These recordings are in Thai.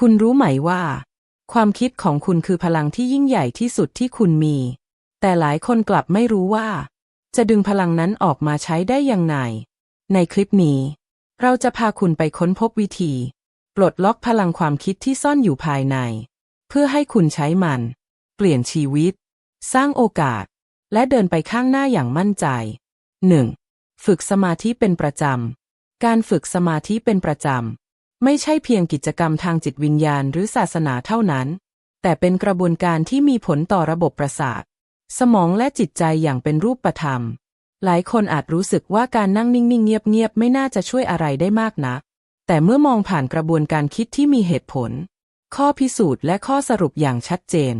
คุณรู้ไหมว่า ความคิดของคุณคือพลังที่ยิ่งใหญ่ที่สุดที่คุณมี แต่หลายคนกลับไม่รู้ว่า จะดึงพลังนั้นออกมาใช้ได้อยังไงในคลิปนี้ เราจะพาคุณไปค้นพบวิธี ปลดล็อกพลังความคิดที่ซ่อนอยู่ภายใน เพื่อให้คุณใช้มัน เปลี่ยนชีวิต สร้างโอกาส และเดินไปข้างหน้าอย่างมั่นใจ 1. ฝึกสมาธิเป็นประจำ การฝึกสมาธิเป็นประจำ ไม่ใช่เพียงกิจกรรมทางจิตวิญญาณหรือศาสนาเท่านั้น แต่เป็นกระบวนการที่มีผลต่อระบบประสาท สมองและจิตใจอย่างเป็นรูปธรรม หลายคนอาจรู้สึกว่าการนั่งนิ่งๆ เงียบๆ ไม่น่าจะช่วยอะไรได้มากนัก แต่เมื่อมองผ่านกระบวนการคิดที่มีเหตุผล ข้อพิสูจน์และข้อสรุปอย่างชัดเจน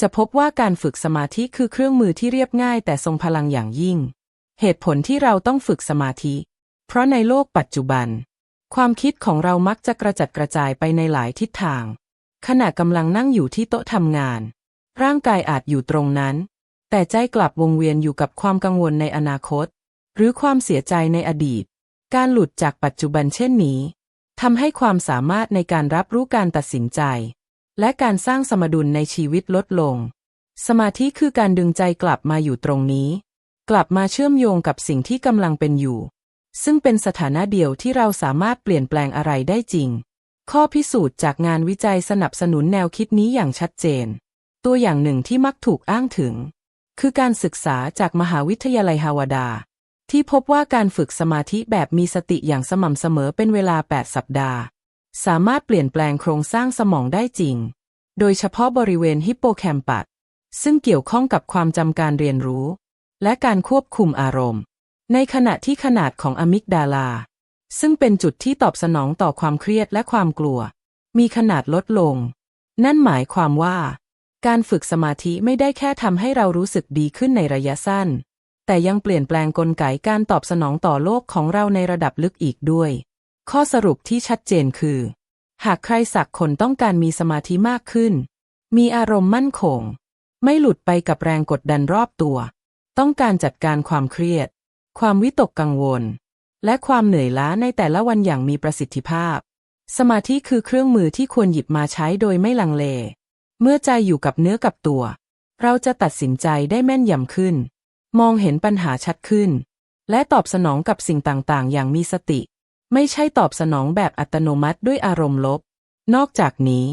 จะพบว่าการฝึกสมาธิคือเครื่องมือที่เรียบง่าย แต่ทรงพลังอย่างยิ่ง เหตุผลที่เราต้องฝึกสมาธิ เพราะในโลกปัจจุบัน ความคิดของเรามักจะกระจัดกระจายไปในหลายทิศทาง ขณะกำลังนั่งอยู่ที่โต๊ะทำงาน ร่างกายอาจอยู่ตรงนั้น แต่ใจกลับวงเวียนอยู่กับความกังวลในอนาคต หรือความเสียใจในอดีต การหลุดจากปัจจุบันเช่นนี้ทำให้ความสามารถในการรับรู้การตัดสินใจ และการสร้างสมดุลในชีวิตลดลง สมาธิคือการดึงใจกลับมาอยู่ตรงนี้ กลับมาเชื่อมโยงกับสิ่งที่กำลังเป็นอยู่ ซึ่งเป็นสถานะเดียวที่เราสามารถเปลี่ยนแปลงอะไรได้จริง ข้อพิสูจน์จากงานวิจัยสนับสนุนแนวคิดนี้อย่างชัดเจน ตัวอย่างหนึ่งที่มักถูกอ้างถึง คือการศึกษาจากมหาวิทยาลัยฮาวาดา ที่พบว่าการฝึกสมาธิแบบมีสติอย่างสม่ำเสมอเป็นเวลา 8 สัปดาห์ สามารถเปลี่ยนแปลงโครงสร้างสมองได้จริง โดยเฉพาะบริเวณฮิปโปแคมปัสซึ่งเกี่ยวข้องกับความจำการเรียนรู้ และการควบคุมอารมณ์ ในขณะที่ขนาดของอะมิกดาลา ซึ่งเป็นจุดที่ตอบสนองต่อความเครียดและความกลัว มีขนาดลดลง นั่นหมายความว่า การฝึกสมาธิไม่ได้แค่ทำให้เรารู้สึกดีขึ้นในระยะสั้น แต่ยังเปลี่ยนแปลงกลไกการตอบสนองต่อโลกของเราในระดับลึกอีกด้วย ข้อสรุปที่ชัดเจนคือ หากใครสักคนต้องการมีสมาธิมากขึ้น มีอารมณ์มั่นคง ไม่หลุดไปกับแรงกดดันรอบตัว ต้องการจัดการความเครียด ความวิตกกังวล และความเหนื่อยล้าในแต่ละวันอย่างมีประสิทธิภาพ สมาธิคือเครื่องมือที่ควรหยิบมาใช้โดยไม่ลังเล เมื่อใจอยู่กับเนื้อกับตัว เราจะตัดสินใจได้แม่นยำขึ้น มองเห็นปัญหาชัดขึ้น และตอบสนองกับสิ่งต่างๆ อย่างมีสติ ไม่ใช่ตอบสนองแบบอัตโนมัติด้วยอารมณ์ลบ นอกจากนี้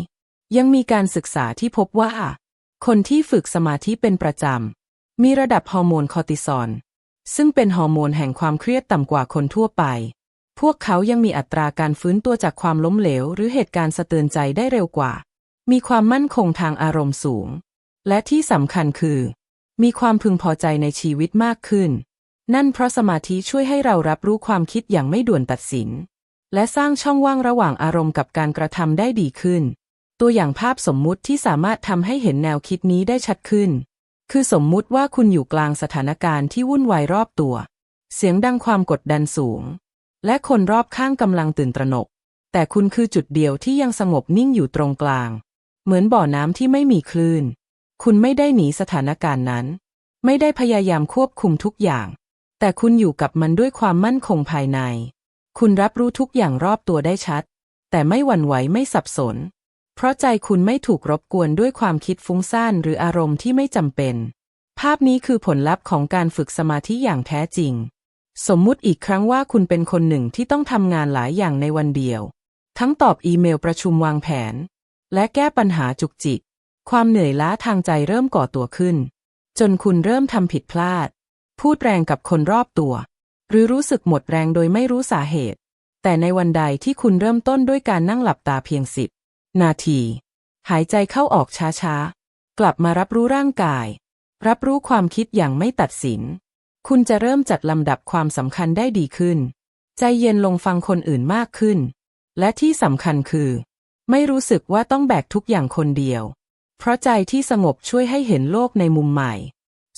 ยังมีการศึกษาที่พบว่า คนที่ฝึกสมาธิเป็นประจำมีระดับฮอร์โมนคอร์ติซอล ซึ่งเป็นฮอร์โมนแห่งความเครียดต่ำกว่าคนทั่วไป พวกเขายังมีอัตราการฟื้นตัวจากความล้มเหลว หรือเหตุการณ์สะเตือนใจได้เร็วกว่า มีความมั่นคงทางอารมณ์สูง และที่สำคัญคือ มีความพึงพอใจในชีวิตมากขึ้น นั่นเพราะสมาธิช่วยให้เรารับรู้ความคิดอย่างไม่ด่วนตัดสิน และสร้างช่องว่างระหว่างอารมณ์กับการกระทำได้ดีขึ้น ตัวอย่างภาพสมมุติที่สามารถทำให้เห็นแนวคิดนี้ได้ชัดขึ้น คือสมมุติว่าคุณอยู่กลางสถานการณ์ที่วุ่นวายรอบตัว เสียงดังความกดดันสูง และคนรอบข้างกำลังตื่นตระหนก แต่คุณคือจุดเดียวที่ยังสงบนิ่งอยู่ตรงกลาง เหมือนบ่อน้ำที่ไม่มีคลื่น คุณไม่ได้หนีสถานการณ์นั้น ไม่ได้พยายามควบคุมทุกอย่าง แต่คุณอยู่กับมันด้วยความมั่นคงภายใน คุณรับรู้ทุกอย่างรอบตัวได้ชัด แต่ไม่หวั่นไหวไม่สับสน เพราะใจคุณไม่ถูกรบกวนด้วยความคิดฟุ้งซ่านหรืออารมณ์ที่ไม่จำเป็น ภาพนี้คือผลลัพธ์ของการฝึกสมาธิอย่างแท้จริง สมมุติอีกครั้งว่าคุณเป็นคนหนึ่งที่ต้องทำงานหลายอย่างในวันเดียว ทั้งตอบอีเมลประชุมวางแผน และแก้ปัญหาจุกจิก ความเหนื่อยล้าทางใจเริ่มก่อตัวขึ้น จนคุณเริ่มทำผิดพลาด พูดแรงกับคนรอบตัว หรือรู้สึกหมดแรงโดยไม่รู้สาเหตุ แต่ในวันใดที่คุณเริ่มต้นด้วยการนั่งหลับตาเพียงสิบ นาที หายใจเข้าออกช้าๆ กลับมารับรู้ร่างกาย รับรู้ความคิดอย่างไม่ตัดสิน คุณจะเริ่มจัดลำดับความสำคัญได้ดีขึ้น ใจเย็นลงฟังคนอื่นมากขึ้น และที่สำคัญคือ ไม่รู้สึกว่าต้องแบกทุกอย่างคนเดียว เพราะใจที่สงบช่วยให้เห็นโลกในมุมใหม่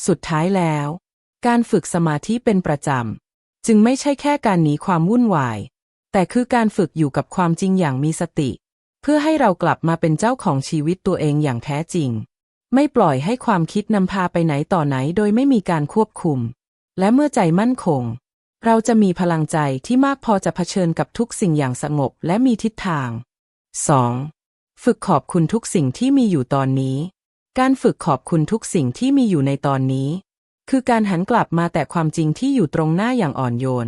สุดท้ายแล้ว การฝึกสมาธิเป็นประจำ จึงไม่ใช่แค่การหนีความวุ่นวาย แต่คือการฝึกอยู่กับความจริงอย่างมีสติ เพื่อให้เรากลับมาเป็นเจ้าของชีวิตตัวเองอย่างแท้จริง ไม่ปล่อยให้ความคิดนำพาไปไหนต่อไหนโดยไม่มีการควบคุม และเมื่อใจมั่นคง เราจะมีพลังใจที่มากพอจะเผชิญกับทุกสิ่งอย่างสงบและมีทิศทาง 2. ฝึกขอบคุณทุกสิ่งที่มีอยู่ตอนนี้ การฝึกขอบคุณทุกสิ่งที่มีอยู่ในตอนนี้ คือการหันกลับมาแต่ความจริงที่อยู่ตรงหน้าอย่างอ่อนโยน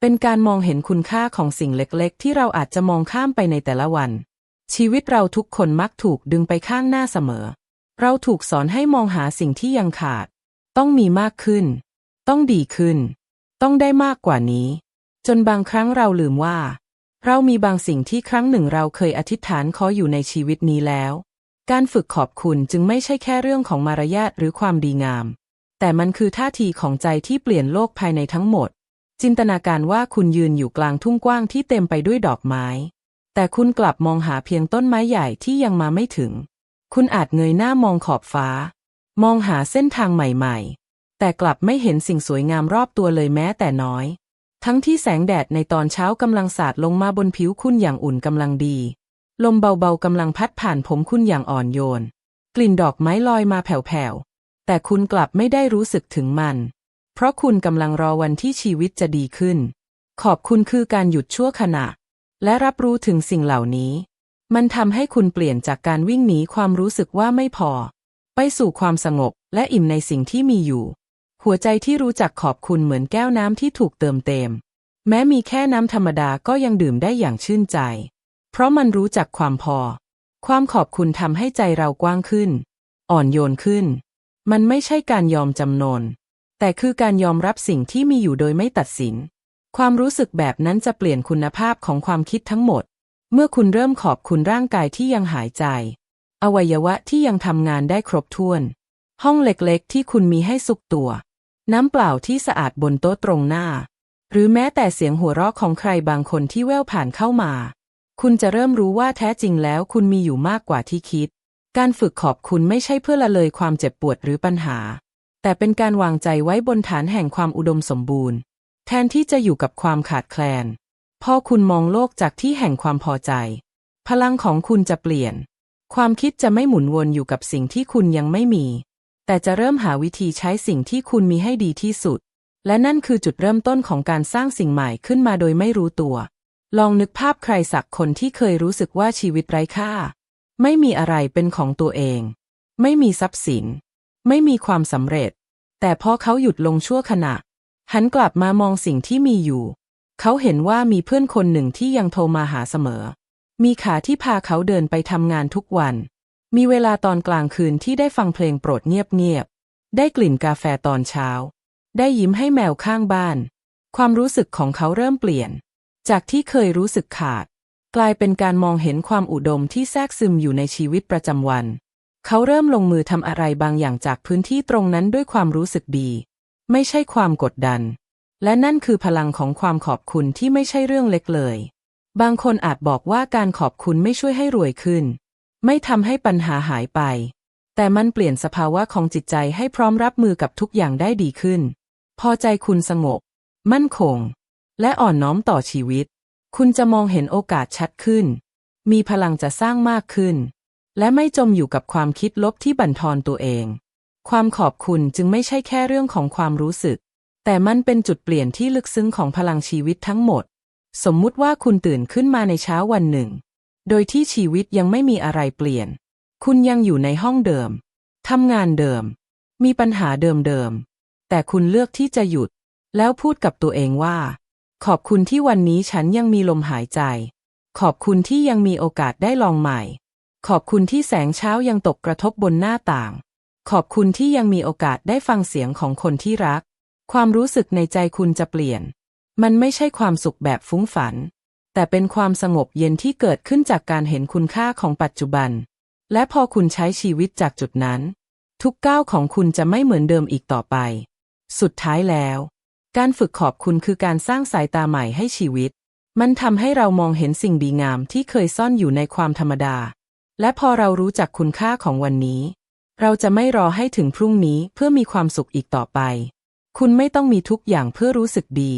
เป็นการมองเห็นคุณค่าของสิ่งเล็กๆ ที่เราอาจจะมองข้ามไปในแต่ละวัน ชีวิตเราทุกคนมักถูกดึงไปข้างหน้าเสมอ เราถูกสอนให้มองหาสิ่งที่ยังขาด ต้องมีมากขึ้น ต้องดีขึ้น ต้องได้มากกว่านี้ จนบางครั้งเราลืมว่า เรามีบางสิ่งที่ครั้งหนึ่งเราเคยอธิษฐานขออยู่ในชีวิตนี้แล้ว การฝึกขอบคุณจึงไม่ใช่แค่เรื่องของมารยาทหรือความดีงาม แต่มันคือท่าทีของใจที่เปลี่ยนโลกภายในทั้งหมด จินตนาการว่าคุณยืนอยู่กลางทุ่งกว้างที่เต็มไปด้วยดอกไม้ แต่คุณกลับมองหาเพียงต้นไม้ใหญ่ที่ยังมาไม่ถึง คุณอาจเงยหน้ามองขอบฟ้า มองหาเส้นทางใหม่ๆ แต่กลับไม่เห็นสิ่งสวยงามรอบตัวเลยแม้แต่น้อย ทั้งที่แสงแดดในตอนเช้ากำลังสาดลงมาบนผิวคุณอย่างอุ่นกำลังดี ลมเบาๆกำลังพัดผ่านผมคุณอย่างอ่อนโยน กลิ่นดอกไม้ลอยมาแผ่วๆ แต่คุณกลับไม่ได้รู้สึกถึงมัน เพราะคุณกำลังรอวันที่ชีวิตจะดีขึ้น ขอบคุณคือการหยุดชั่วขณะ และรับรู้ถึงสิ่งเหล่านี้ มันทำให้คุณเปลี่ยนจากการวิ่งหนีความรู้สึกว่าไม่พอ ไปสู่ความสงบและอิ่มในสิ่งที่มีอยู่ หัวใจที่รู้จักขอบคุณเหมือนแก้วน้ำที่ถูกเติมเต็ม แม้มีแค่น้ำธรรมดาก็ยังดื่มได้อย่างชื่นใจ เพราะมันรู้จักความพอ ความขอบคุณทำให้ใจเรากว้างขึ้น อ่อนโยนขึ้น มันไม่ใช่การยอมจำนนแต่คือการยอมรับสิ่งที่มีอยู่โดยไม่ตัดสิน ความรู้สึกแบบนั้นจะเปลี่ยนคุณภาพของความคิดทั้งหมด เมื่อคุณเริ่มขอบคุณร่างกายที่ยังหายใจ อวัยวะที่ยังทำงานได้ครบถ้วน ห้องเล็กๆ ที่คุณมีให้สุกตัว น้ำเปล่าที่สะอาดบนโต๊ะตรงหน้า หรือแม้แต่เสียงหัวเราะของใครบางคนที่แว่วผ่านเข้ามา คุณจะเริ่มรู้ว่าแท้จริงแล้วคุณมีอยู่มากกว่าที่คิด การฝึกขอบคุณไม่ใช่เพื่อละเลยความเจ็บปวดหรือปัญหา แต่เป็นการวางใจไว้บนฐานแห่งความอุดมสมบูรณ์ แทนที่จะอยู่กับความขาดแคลน พอคุณมองโลกจากที่แห่งความพอใจ พลังของคุณจะเปลี่ยน ความคิดจะไม่หมุนวนอยู่กับสิ่งที่คุณยังไม่มี แต่จะเริ่มหาวิธีใช้สิ่งที่คุณมีให้ดีที่สุด และนั่นคือจุดเริ่มต้นของการสร้างสิ่งใหม่ขึ้นมาโดยไม่รู้ตัว ลองนึกภาพใครสักคนที่เคยรู้สึกว่าชีวิตไร้ค่า ไม่มีอะไรเป็นของตัวเอง ไม่มีทรัพย์สิน ไม่มีความสำเร็จ แต่พอเขาหยุดลงชั่วขณะ หันกลับมามองสิ่งที่มีอยู่ เขาเห็นว่ามีเพื่อนคนหนึ่งที่ยังโทรมาหาเสมอ มีขาที่พาเขาเดินไปทำงานทุกวัน มีเวลาตอนกลางคืนที่ได้ฟังเพลงโปรดเงียบๆ ได้กลิ่นกาแฟตอนเช้า ได้ยิ้มให้แมวข้างบ้าน ความรู้สึกของเขาเริ่มเปลี่ยน จากที่เคยรู้สึกขาด กลายเป็นการมองเห็นความอุดมที่แทรกซึมอยู่ในชีวิตประจำวัน เขาเริ่มลงมือทำอะไรบางอย่างจากพื้นที่ตรงนั้นด้วยความรู้สึกดี ไม่ใช่ความกดดัน และนั่นคือพลังของความขอบคุณที่ไม่ใช่เรื่องเล็กเลย บางคนอาจบอกว่าการขอบคุณไม่ช่วยให้รวยขึ้น ไม่ทำให้ปัญหาหายไป แต่มันเปลี่ยนสภาวะของจิตใจให้พร้อมรับมือกับทุกอย่างได้ดีขึ้น พอใจคุณสงบ มั่นคง และอ่อนน้อมต่อชีวิต คุณจะมองเห็นโอกาสชัดขึ้น มีพลังจะสร้างมากขึ้น และไม่จมอยู่กับความคิดลบที่บั่นทอนตัวเอง ความขอบคุณจึงไม่ใช่แค่เรื่องของความรู้สึก แต่มันเป็นจุดเปลี่ยนที่ลึกซึ้งของพลังชีวิตทั้งหมด สมมุติว่าคุณตื่นขึ้นมาในเช้าวันหนึ่ง โดยที่ชีวิตยังไม่มีอะไรเปลี่ยน คุณยังอยู่ในห้องเดิมทำงานเดิม มีปัญหาเดิมๆ แต่คุณเลือกที่จะหยุด แล้วพูดกับตัวเองว่า ขอบคุณที่วันนี้ฉันยังมีลมหายใจ ขอบคุณที่ยังมีโอกาสได้ลองใหม่ ขอบคุณที่แสงเช้ายังตกกระทบบนหน้าต่าง ขอบคุณที่ยังมีโอกาสได้ฟังเสียงของคนที่รัก ความรู้สึกในใจคุณจะเปลี่ยน มันไม่ใช่ความสุขแบบฟุ้งฝัน แต่เป็นความสงบเย็นที่เกิดขึ้นจากการเห็นคุณค่าของปัจจุบัน และพอคุณใช้ชีวิตจากจุดนั้น ทุกก้าวของคุณจะไม่เหมือนเดิมอีกต่อไป สุดท้ายแล้ว การฝึกขอบคุณคือการสร้างสายตาใหม่ให้ชีวิต มันทำให้เรามองเห็นสิ่งดีงามที่เคยซ่อนอยู่ในความธรรมดา และพอเรารู้จักคุณค่าของวันนี้ เราจะไม่รอให้ถึงพรุ่งนี้เพื่อมีความสุขอีกต่อไป คุณไม่ต้องมีทุกอย่างเพื่อรู้สึกดี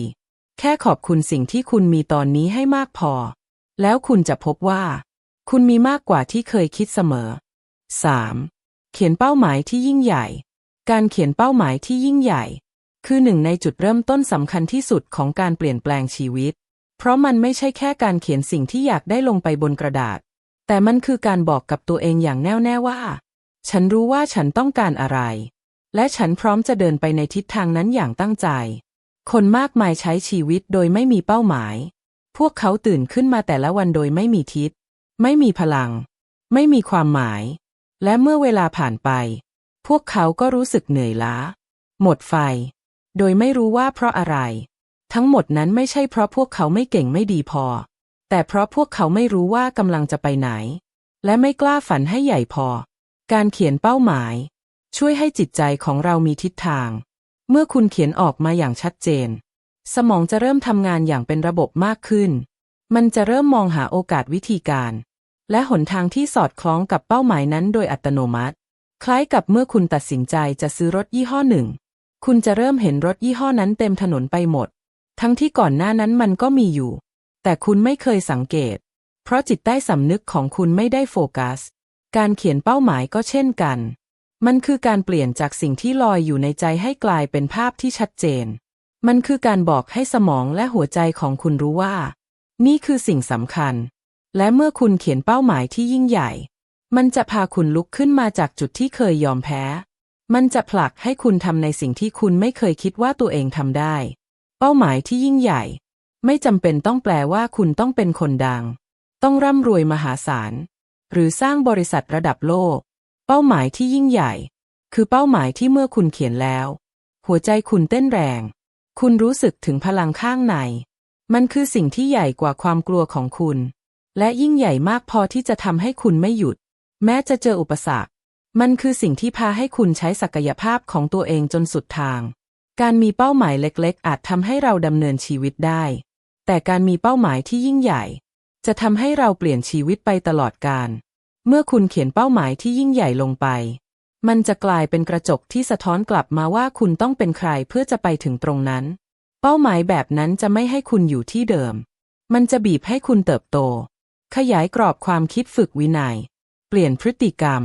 แค่ขอบคุณสิ่งที่คุณมีตอนนี้ให้มากพอ แล้วคุณจะพบว่า คุณมีมากกว่าที่เคยคิดเสมอ 3. เขียนเป้าหมายที่ยิ่งใหญ่ การเขียนเป้าหมายที่ยิ่งใหญ่ คือหนึ่งในจุดเริ่มต้นสำคัญที่สุดของการเปลี่ยนแปลงชีวิต เพราะมันไม่ใช่แค่การเขียนสิ่งที่อยากได้ลงไปบนกระดาษ แต่มันคือการบอกกับตัวเองอย่างแน่วแน่ว่า ฉันรู้ว่าฉันต้องการอะไร และฉันพร้อมจะเดินไปในทิศทางนั้นอย่างตั้งใจ คนมากมายใช้ชีวิตโดยไม่มีเป้าหมาย พวกเขาตื่นขึ้นมาแต่ละวันโดยไม่มีทิศ ไม่มีพลัง ไม่มีความหมาย และเมื่อเวลาผ่านไป พวกเขาก็รู้สึกเหนื่อยล้า หมดไฟ โดยไม่รู้ว่าเพราะอะไร ทั้งหมดนั้นไม่ใช่เพราะพวกเขาไม่เก่งไม่ดีพอ แต่เพราะพวกเขาไม่รู้ว่ากำลังจะไปไหน และไม่กล้าฝันให้ใหญ่พอ การเขียนเป้าหมาย ช่วยให้จิตใจของเรามีทิศทาง เมื่อคุณเขียนออกมาอย่างชัดเจน สมองจะเริ่มทำงานอย่างเป็นระบบมากขึ้น มันจะเริ่มมองหาโอกาสวิธีการ และหนทางที่สอดคล้องกับเป้าหมายนั้นโดยอัตโนมัติ คล้ายกับเมื่อคุณตัดสินใจจะซื้อรถยี่ห้อหนึ่ง คุณจะเริ่มเห็นรถยี่ห้อนั้นเต็มถนนไปหมด ทั้งที่ก่อนหน้านั้นมันก็มีอยู่ แต่คุณไม่เคยสังเกต เพราะจิตใต้สำนึกของคุณไม่ได้โฟกัส การเขียนเป้าหมายก็เช่นกัน มันคือการเปลี่ยนจากสิ่งที่ลอยอยู่ในใจให้กลายเป็นภาพที่ชัดเจน มันคือการบอกให้สมองและหัวใจของคุณรู้ว่า นี่คือสิ่งสำคัญ และเมื่อคุณเขียนเป้าหมายที่ยิ่งใหญ่ มันจะพาคุณลุกขึ้นมาจากจุดที่เคยยอมแพ้ มันจะผลักให้คุณทำในสิ่งที่คุณไม่เคยคิดว่าตัวเองทำได้ เป้าหมายที่ยิ่งใหญ่ ไม่จำเป็นต้องแปลว่าคุณต้องเป็นคนดัง ต้องร่ำรวยมหาศาล หรือสร้างบริษัทระดับโลก เป้าหมายที่ยิ่งใหญ่ คือเป้าหมายที่เมื่อคุณเขียนแล้ว หัวใจคุณเต้นแรง คุณรู้สึกถึงพลังข้างใน มันคือสิ่งที่ใหญ่กว่าความกลัวของคุณ และยิ่งใหญ่มากพอที่จะทำให้คุณไม่หยุด แม้จะเจออุปสรรค มันคือสิ่งที่พาให้คุณใช้ศักยภาพของตัวเองจนสุดทาง การมีเป้าหมายเล็กๆ อาจทำให้เราดำเนินชีวิตได้ แต่การมีเป้าหมายที่ยิ่งใหญ่จะทำให้เราเปลี่ยนชีวิตไปตลอดกาล เมื่อคุณเขียนเป้าหมายที่ยิ่งใหญ่ลงไป มันจะกลายเป็นกระจกที่สะท้อนกลับมาว่าคุณต้องเป็นใครเพื่อจะไปถึงตรงนั้น เป้าหมายแบบนั้นจะไม่ให้คุณอยู่ที่เดิม มันจะบีบให้คุณเติบโต ขยายกรอบความคิดฝึกวินัย เปลี่ยนพฤติกรรม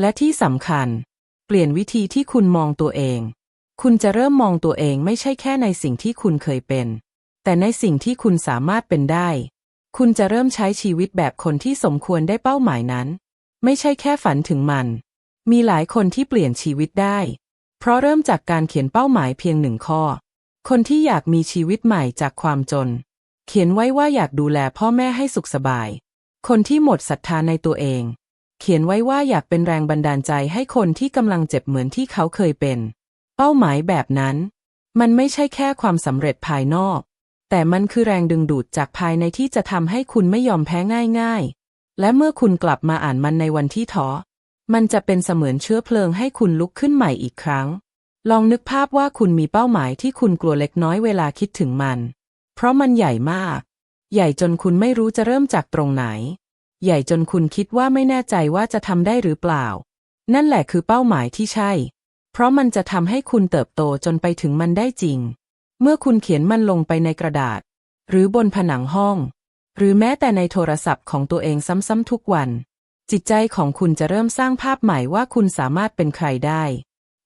และที่สำคัญ เปลี่ยนวิธีที่คุณมองตัวเอง คุณจะเริ่มมองตัวเองไม่ใช่แค่ในสิ่งที่คุณเคยเป็น แต่ในสิ่งที่คุณสามารถเป็นได้ คุณจะเริ่มใช้ชีวิตแบบคนที่สมควรได้เป้าหมายนั้น ไม่ใช่แค่ฝันถึงมัน มีหลายคนที่เปลี่ยนชีวิตได้ เพราะเริ่มจากการเขียนเป้าหมายเพียงหนึ่งข้อ คนที่อยากมีชีวิตใหม่จากความจน เขียนไว้ว่าอยากดูแลพ่อแม่ให้สุขสบาย คนที่หมดศรัทธาในตัวเอง เขียนไว้ว่าอยากเป็นแรงบันดาลใจให้คนที่กำลังเจ็บเหมือนที่เขาเคยเป็น เป้าหมายแบบนั้น มันไม่ใช่แค่ความสำเร็จภายนอก แต่มันคือแรงดึงดูดจากภายในที่จะทำให้คุณไม่ยอมแพ้ง่ายๆ และเมื่อคุณกลับมาอ่านมันในวันที่ท้อ มันจะเป็นเสมือนเชื้อเพลิงให้คุณลุกขึ้นใหม่อีกครั้ง ลองนึกภาพว่าคุณมีเป้าหมายที่คุณกลัวเล็กน้อยเวลาคิดถึงมัน เพราะมันใหญ่มาก ใหญ่จนคุณไม่รู้จะเริ่มจากตรงไหน ใหญ่จนคุณคิดว่าไม่แน่ใจว่าจะทำได้หรือเปล่า นั่นแหละคือเป้าหมายที่ใช่ เพราะมันจะทำให้คุณเติบโตจนไปถึงมันได้จริง เมื่อคุณเขียนมันลงไปในกระดาษ หรือบนผนังห้อง หรือแม้แต่ในโทรศัพท์ของตัวเองซ้ำๆทุกวัน จิตใจของคุณจะเริ่มสร้างภาพใหม่ว่าคุณสามารถเป็นใครได้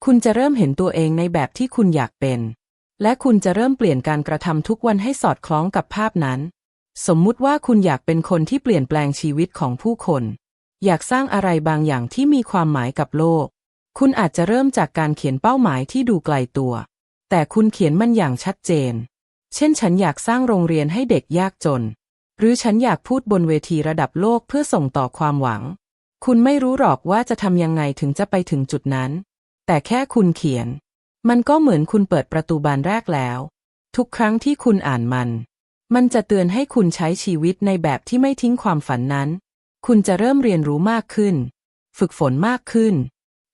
คุณจะเริ่มเห็นตัวเองในแบบที่คุณอยากเป็น และคุณจะเริ่มเปลี่ยนการกระทำทุกวันให้สอดคล้องกับภาพนั้น สมมุติว่าคุณอยากเป็นคนที่เปลี่ยนแปลงชีวิตของผู้คน อยากสร้างอะไรบางอย่างที่มีความหมายกับโลก คุณอาจจะเริ่มจากการเขียนเป้าหมายที่ดูไกลตัว แต่คุณเขียนมันอย่างชัดเจน เช่นฉันอยากสร้างโรงเรียนให้เด็กยากจน หรือฉันอยากพูดบนเวทีระดับโลกเพื่อส่งต่อความหวัง คุณไม่รู้หรอกว่าจะทำยังไงถึงจะไปถึงจุดนั้น แต่แค่คุณเขียน มันก็เหมือนคุณเปิดประตูบานแรกแล้ว ทุกครั้งที่คุณอ่านมัน มันจะเตือนให้คุณใช้ชีวิตในแบบที่ไม่ทิ้งความฝันนั้น คุณจะเริ่มเรียนรู้มากขึ้น ฝึกฝนมากขึ้น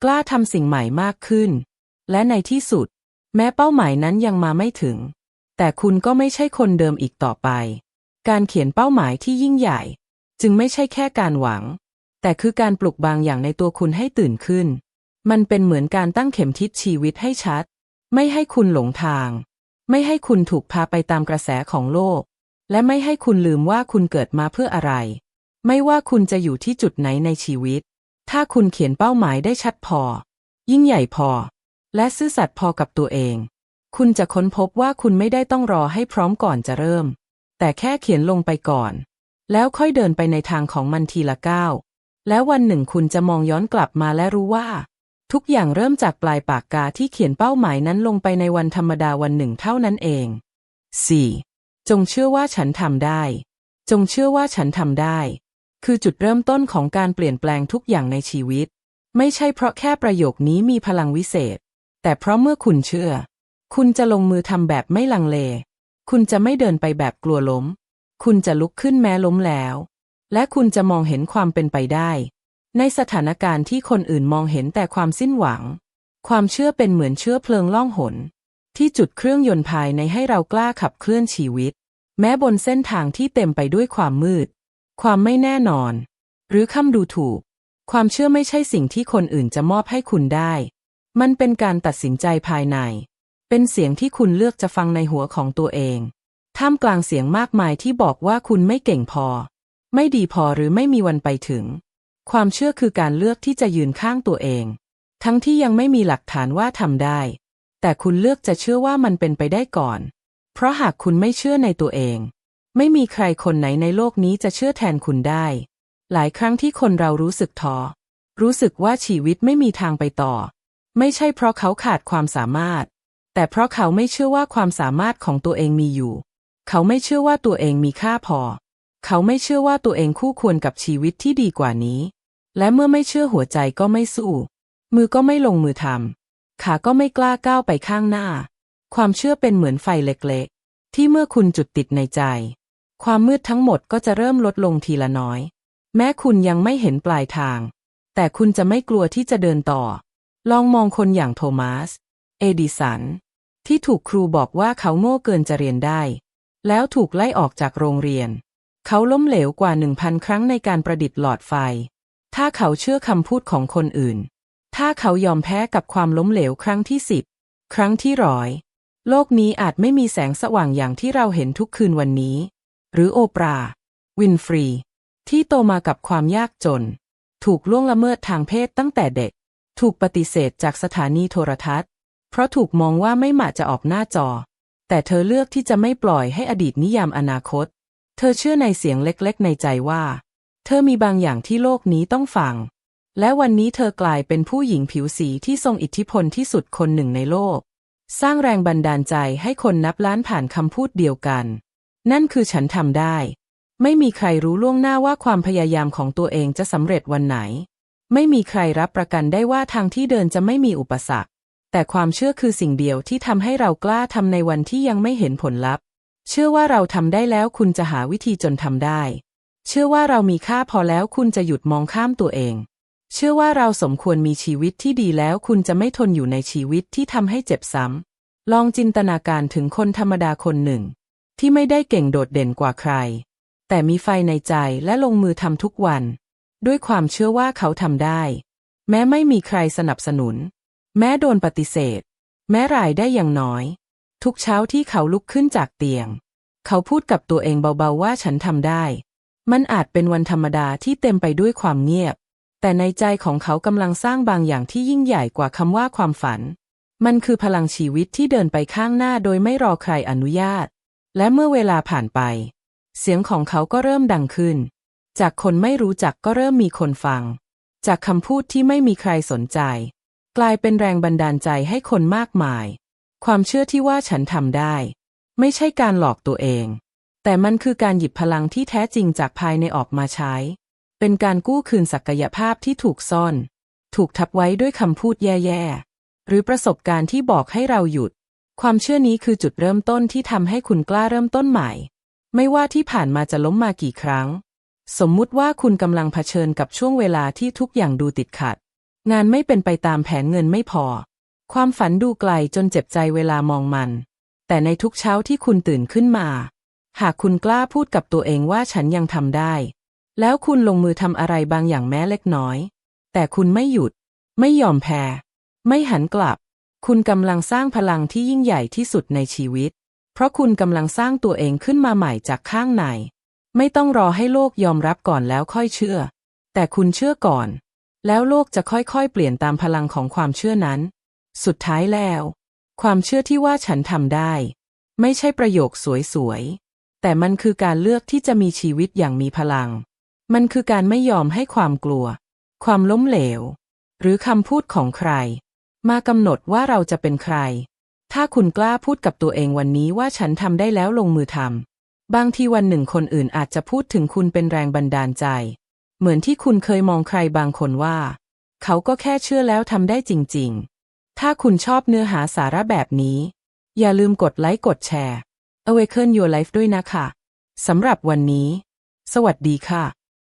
กล้าทำสิ่งใหม่มากขึ้น และในที่สุด แม้เป้าหมายนั้นยังมาไม่ถึง แต่คุณก็ไม่ใช่คนเดิมอีกต่อไป การเขียนเป้าหมายที่ยิ่งใหญ่ จึงไม่ใช่แค่การหวัง แต่คือการปลุกบางอย่างในตัวคุณให้ตื่นขึ้น มันเป็นเหมือนการตั้งเข็มทิศชีวิตให้ชัด ไม่ให้คุณหลงทาง ไม่ให้คุณถูกพาไปตามกระแสของโลก และไม่ให้คุณลืมว่าคุณเกิดมาเพื่ออะไร ไม่ว่าคุณจะอยู่ที่จุดไหนในชีวิต ถ้าคุณเขียนเป้าหมายได้ชัดพอ ยิ่งใหญ่พอ และซื่อสัตย์พอกับตัวเอง คุณจะค้นพบว่าคุณไม่ได้ต้องรอให้พร้อมก่อนจะเริ่ม แต่แค่เขียนลงไปก่อน แล้วค่อยเดินไปในทางของมันทีละก้าวแล้ววันหนึ่งคุณจะมองย้อนกลับมาและรู้ว่า ทุกอย่างเริ่มจากปลายปากกาที่เขียนเป้าหมายนั้นลงไปในวันธรรมดาวันหนึ่งเท่านั้นเอง 4. จงเชื่อว่าฉันทำได้ จงเชื่อว่าฉันทำได้ คือจุดเริ่มต้นของการเปลี่ยนแปลงทุกอย่างในชีวิต ไม่ใช่เพราะแค่ประโยคนี้มีพลังวิเศษ แต่เพราะเมื่อคุณเชื่อ คุณจะลงมือทำแบบไม่ลังเล คุณจะไม่เดินไปแบบกลัวล้ม คุณจะลุกขึ้นแม้ล้มแล้ว และคุณจะมองเห็นความเป็นไปได้ ในสถานการณ์ที่คนอื่นมองเห็นแต่ความสิ้นหวัง ความเชื่อเป็นเหมือนเชื้อเพลิงล่องหน ที่จุดเครื่องยนต์ภายในให้เรากล้าขับเคลื่อนชีวิต แม้บนเส้นทางที่เต็มไปด้วยความมืด ความไม่แน่นอน หรือคำดูถูก ความเชื่อไม่ใช่สิ่งที่คนอื่นจะมอบให้คุณได้ มันเป็นการตัดสินใจภายใน เป็นเสียงที่คุณเลือกจะฟังในหัวของตัวเอง ท่ามกลางเสียงมากมายที่บอกว่าคุณไม่เก่งพอ ไม่ดีพอหรือไม่มีวันไปถึง ความเชื่อคือการเลือกที่จะยืนข้างตัวเอง ทั้งที่ยังไม่มีหลักฐานว่าทำได้ แต่คุณเลือกจะเชื่อว่ามันเป็นไปได้ก่อน เพราะหากคุณไม่เชื่อในตัวเอง ไม่มีใครคนไหนในโลกนี้จะเชื่อแทนคุณได้ หลายครั้งที่คนเรารู้สึกท้อ รู้สึกว่าชีวิตไม่มีทางไปต่อ ไม่ใช่เพราะเขาขาดความสามารถ แต่เพราะเขาไม่เชื่อว่าความสามารถของตัวเองมีอยู่ เขาไม่เชื่อว่าตัวเองมีค่าพอ เขาไม่เชื่อว่าตัวเองคู่ควรกับชีวิตที่ดีกว่านี้ และเมื่อไม่เชื่อหัวใจก็ไม่สู้ มือก็ไม่ลงมือทำขาก็ไม่กล้าก้าวไปข้างหน้า ความเชื่อเป็นเหมือนไฟเล็กๆ ที่เมื่อคุณจุดติดในใจ ความมืดทั้งหมดก็จะเริ่มลดลงทีละน้อย แม้คุณยังไม่เห็นปลายทาง แต่คุณจะไม่กลัวที่จะเดินต่อ ลองมองคนอย่างโทมัส เอดิสัน ที่ถูกครูบอกว่าเขาโง่เกินจะเรียนได้ แล้วถูกไล่ออกจากโรงเรียน เขาล้มเหลวกว่าหนึ่งพันครั้งในการประดิษฐ์หลอดไฟ ถ้าเขาเชื่อคำพูดของคนอื่น ถ้าเขายอมแพ้กับความล้มเหลวครั้งที่สิบครั้งที่ร้อย โลกนี้อาจไม่มีแสงสว่างอย่างที่เราเห็นทุกคืนวันนี้ หรือโอปรา วินฟรี ที่โตมากับความยากจน ถูกล่วงละเมิดทางเพศตั้งแต่เด็ก ถูกปฏิเสธจากสถานีโทรทัศน์ เพราะถูกมองว่าไม่เหมาะจะออกหน้าจอ แต่เธอเลือกที่จะไม่ปล่อยให้อดีตนิยามอนาคต เธอเชื่อในเสียงเล็กๆ ในใจว่า เธอมีบางอย่างที่โลกนี้ต้องฟัง และวันนี้เธอกลายเป็นผู้หญิงผิวสีที่ทรงอิทธิพลที่สุดคนหนึ่งในโลก สร้างแรงบันดาลใจให้คนนับล้านผ่านคำพูดเดียวกัน นั่นคือฉันทำได้ ไม่มีใครรู้ล่วงหน้าว่าความพยายามของตัวเองจะสำเร็จวันไหน ไม่มีใครรับประกันได้ว่าทางที่เดินจะไม่มีอุปสรรค แต่ความเชื่อคือสิ่งเดียวที่ทำให้เรากล้าทำในวันที่ยังไม่เห็นผลลัพธ์ เชื่อว่าเราทำได้แล้วคุณจะหาวิธีจนทำได้ เชื่อว่าเรามีค่าพอแล้วคุณจะหยุดมองข้ามตัวเอง เชื่อว่าเราสมควรมีชีวิตที่ดีแล้วคุณจะไม่ทนอยู่ในชีวิตที่ทำให้เจ็บซ้ำ ลองจินตนาการถึงคนธรรมดาคนหนึ่ง ที่ไม่ได้เก่งโดดเด่นกว่าใคร แต่มีไฟในใจและลงมือทำทุกวัน ด้วยความเชื่อว่าเขาทำได้ แม้ไม่มีใครสนับสนุน แม้โดนปฏิเสธ แม้รายได้อย่างน้อย ทุกเช้าที่เขาลุกขึ้นจากเตียง เขาพูดกับตัวเองเบาๆว่าฉันทำได้ มันอาจเป็นวันธรรมดาที่เต็มไปด้วยความเงียบ แต่ในใจของเขากำลังสร้างบางอย่างที่ยิ่งใหญ่กว่าคำว่าความฝัน มันคือพลังชีวิตที่เดินไปข้างหน้าโดยไม่รอใครอนุญาต และเมื่อเวลาผ่านไป เสียงของเขาก็เริ่มดังขึ้น จากคนไม่รู้จักก็เริ่มมีคนฟัง จากคำพูดที่ไม่มีใครสนใจ กลายเป็นแรงบันดาลใจให้คนมากมาย ความเชื่อที่ว่าฉันทำได้ ไม่ใช่การหลอกตัวเอง แต่มันคือการหยิบพลังที่แท้จริงจากภายในออกมาใช้ เป็นการกู้คืนศักยภาพที่ถูกซ่อน ถูกทับไว้ด้วยคำพูดแย่ๆ หรือประสบการณ์ที่บอกให้เราหยุด ความเชื่อนี้คือจุดเริ่มต้นที่ทำให้คุณกล้าเริ่มต้นใหม่ ไม่ว่าที่ผ่านมาจะล้มมากี่ครั้ง สมมุติว่าคุณกำลังเผชิญกับช่วงเวลาที่ทุกอย่างดูติดขัด งานไม่เป็นไปตามแผนเงินไม่พอ ความฝันดูไกลจนเจ็บใจเวลามองมัน แต่ในทุกเช้าที่คุณตื่นขึ้นมา หากคุณกล้าพูดกับตัวเองว่าฉันยังทำได้ แล้วคุณลงมือทำอะไรบางอย่างแม้เล็กน้อย แต่คุณไม่หยุด ไม่ยอมแพ้ ไม่หันกลับ คุณกำลังสร้างพลังที่ยิ่งใหญ่ที่สุดในชีวิต เพราะคุณกำลังสร้างตัวเองขึ้นมาใหม่จากข้างใน ไม่ต้องรอให้โลกยอมรับก่อนแล้วค่อยเชื่อ แต่คุณเชื่อก่อน แล้วโลกจะค่อยๆ เปลี่ยนตามพลังของความเชื่อนั้น สุดท้ายแล้ว ความเชื่อที่ว่าฉันทำได้ ไม่ใช่ประโยคสวยๆ แต่มันคือการเลือกที่จะมีชีวิตอย่างมีพลัง มันคือการไม่ยอมให้ความกลัว ความล้มเหลว หรือคำพูดของใคร มากำหนดว่าเราจะเป็นใคร ถ้าคุณกล้าพูดกับตัวเองวันนี้ว่าฉันทำได้แล้วลงมือทำ บางทีวันหนึ่งคนอื่นอาจจะพูดถึงคุณเป็นแรงบันดาลใจ เหมือนที่คุณเคยมองใครบางคนว่า เขาก็แค่เชื่อแล้วทำได้จริง ๆ ถ้าคุณชอบเนื้อหาสาระแบบนี้ อย่าลืมกดไลค์กดแชร์ Awaken Your Life ด้วยนะคะ สำหรับวันนี้ สวัสดีค่ะ